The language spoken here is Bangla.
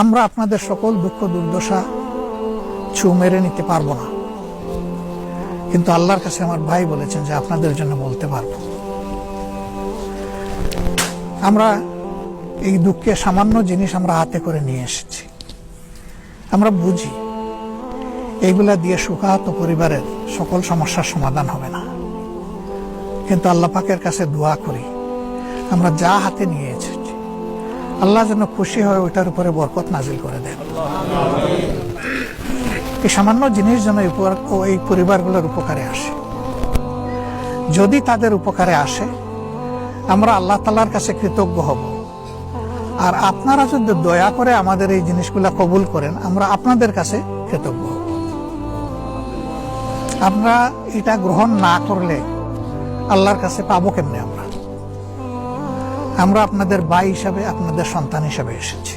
আমরা আপনাদের সকল দুঃখ, দুর্দশা ছু মেরে নিতে পারব না। কিন্তু আল্লাহর কাছে আমার ভাই বলেছেন যে আপনাদের জন্য বলতে পারব। আমরা এই দুঃখে সামান্য জিনিস আমরা হাতে করে নিয়ে এসেছি। আমরা বুঝি এইগুলা দিয়ে সুখাহত পরিবারের সকল সমস্যার সমাধান হবে না। কিন্তু আল্লাহ পাকের কাছে দোয়া করি, আমরা যা হাতে নিয়ে এসেছি আল্লাহ যেন খুশি হয় ওইটার উপরে বরকত নাজিল করে দেন। এই সামান্য জিনিস যেন এই পরিবারগুলোর উপকারে আসে। যদি তাদের উপকারে আসে, আমরা আল্লাহ তালার কাছে কৃতজ্ঞ হব। আর আপনারা যদি দয়া করে আমাদের এই জিনিসগুলা কবুল করেন, আমরা আপনাদের কাছে কৃতজ্ঞ হব। আমরা এটা গ্রহণ না করলে আল্লাহর কাছে পাবো কেমনে আমরা? আমরা আপনাদের ভাই হিসাবে আপনাদের সন্তান হিসাবে এসেছি।